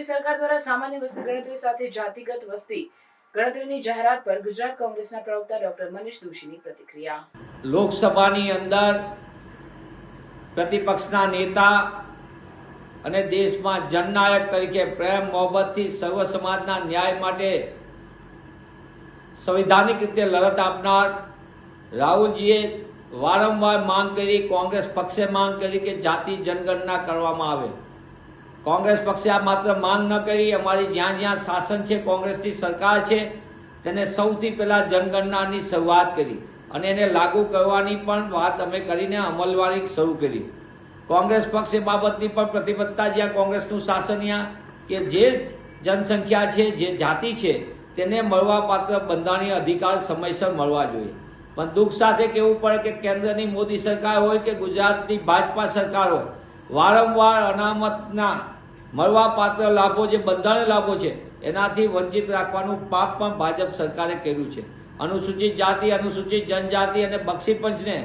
મોદી સરકાર દ્વારા સામાન્ય વસ્તી ગણતરી સાથે જાતિગત વસ્તી ગણતરીની જાહેરાત પર ગુજરાત કોંગ્રેસના પ્રવક્તા ડોક્ટર મનીષ દોશીની પ્રતિક્રિયા. લોકસભાની અંદર પ્રતિપક્ષના નેતા અને દેશમાં જનનાયક તરીકે પ્રેમ, મોહબ્બતથી સર્વ સમાજના ન્યાય માટે સંવિધાનિક રીતે લડત આપનાર રાહુલજીએ વારંવાર માંગ કરી, કોંગ્રેસ પક્ષે માંગ કરી કે જાતિ જનગણના કરવામાં આવે. કોંગ્રેસ પક્ષે આ માત્ર માંગ ન કરી, અમારી જ્યાં જ્યાં શાસન છે, કોંગ્રેસની સરકાર છે, તેને સૌથી પહેલા જનગણનાની શરૂઆત કરી અને એને લાગુ કરવાની પણ વાત અમે કરીને અમલવારી શરૂ કરી. કોંગ્રેસ પક્ષ એ બાબતની પણ પ્રતિબદ્ધતા જ્યાં કોંગ્રેસનું શાસન કે જે જનસંખ્યા છે, જે જાતિ છે, તેને મળવાપાત્ર બંધારણીય અધિકાર સમયસર મળવા જોઈએ. પણ દુઃખ સાથે કહેવું પડે કે કેન્દ્રની મોદી સરકાર હોય કે ગુજરાતની ભાજપા સરકાર હોય વારંવાર અનામતના મળવાપાત્ર લાભો જે બંધારણ લાભો છે, એનાથી વંચિત રાખવાનું પાપ પણ ભાજપ સરકારે કર્યું છે. અનુસૂચિત જાતિ, અનુસૂચિત જનજાતિ અને બક્ષી પંચને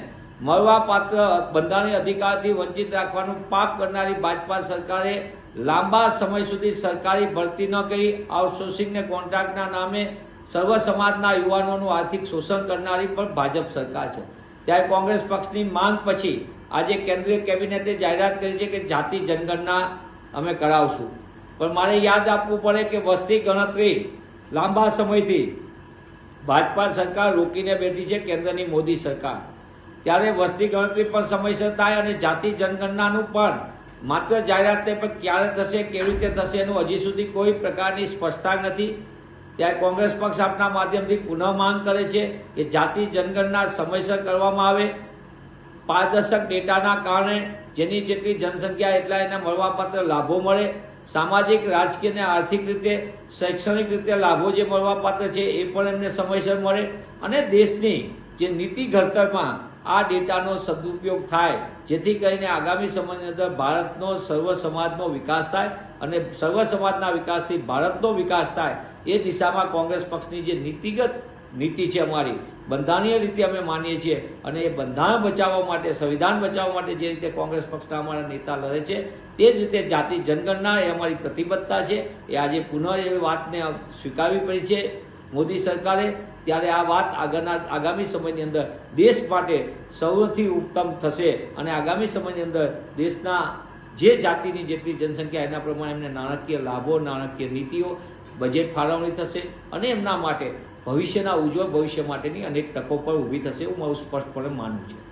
મળવાપાત્ર બંધારણીય અધિકારથી વંચિત રાખવાનું પાપ કરનારી ભાજપા સરકારે લાંબા સમય સુધી સરકારી ભરતી ન કરી, આઉટસોર્સિંગને કોન્ટ્રાક્ટના નામે સર્વ સમાજના યુવાનોનું આર્થિક શોષણ કરનારી પણ ભાજપ સરકાર છે. ત્યારે કોંગ્રેસ પક્ષની માંગ પછી આજે કેન્દ્રીય કેબિનેટે જાહેરાત કરી છે કે જાતિ જનગણના અમે કરાવશું. પણ મારે યાદ આપવું પડે કે વસ્તી ગણતરી લાંબા સમયથી ભાજપા સરકાર રોકીને બેઠી છે કેન્દ્રની મોદી સરકાર. ત્યારે વસ્તી ગણતરી પણ સમયસર થાય અને જાતિ જનગણનાનું પણ માત્ર જાહેરાત પણ ક્યારે થશે, કેવી રીતે થશે એનું હજી સુધી કોઈ પ્રકારની સ્પષ્ટતા નથી. ત્યારે કોંગ્રેસ પક્ષ આપના માધ્યમથી પુનઃ માંગ કરે છે કે જાતિ જનગણના સમયસર કરવામાં આવે. પારદર્શક ડેટાના કારણે જેની જેટલી જનસંખ્યા એટલા એને મળવાપાત્ર લાભો મળે. સામાજિક, રાજકીય અને આર્થિક રીતે, શૈક્ષણિક રીતે લાભો જે મળવાપાત્ર છે એ પણ એમને સમયસર મળે. અને દેશની જે નીતિ ઘડતરમાં આ ડેટાનો સદુપયોગ થાય, જેથી કરીને આગામી સમયની અંદર ભારતનો સર્વ સમાજનો વિકાસ થાય અને સર્વ સમાજના વિકાસથી ભારતનો વિકાસ થાય, એ દિશામાં કોંગ્રેસ પક્ષની જે નીતિગત નીતિ છે અમારી. બંધારણીય રીતે અમે માનીએ છીએ અને એ બંધારણ બચાવવા માટે, સંવિધાન બચાવવા માટે જે રીતે કોંગ્રેસ પક્ષના અમારા નેતા લડે છે, તે જ રીતે જાતિ જનગણના એ અમારી પ્રતિબદ્ધતા છે. એ આજે પુનઃ એ વાતને સ્વીકારવી પડી છે મોદી સરકારે. ત્યારે આ વાત આગળના, આગામી સમયની અંદર દેશ માટે સૌથી ઉત્તમ થશે અને આગામી સમયની અંદર દેશના જે જાતિની જેટલી જનસંખ્યા એના પ્રમાણે એમને નાણાકીય લાભો, નાણાકીય નીતિઓ બજેટ ફાળવણી થશે અને એમના માટે ભવિષ્યના ઉજ્જવળ ભવિષ્ય માટેની અનેક તકો પણ ઊભી થશે એવું મારું સ્પષ્ટપણે માનવું છે.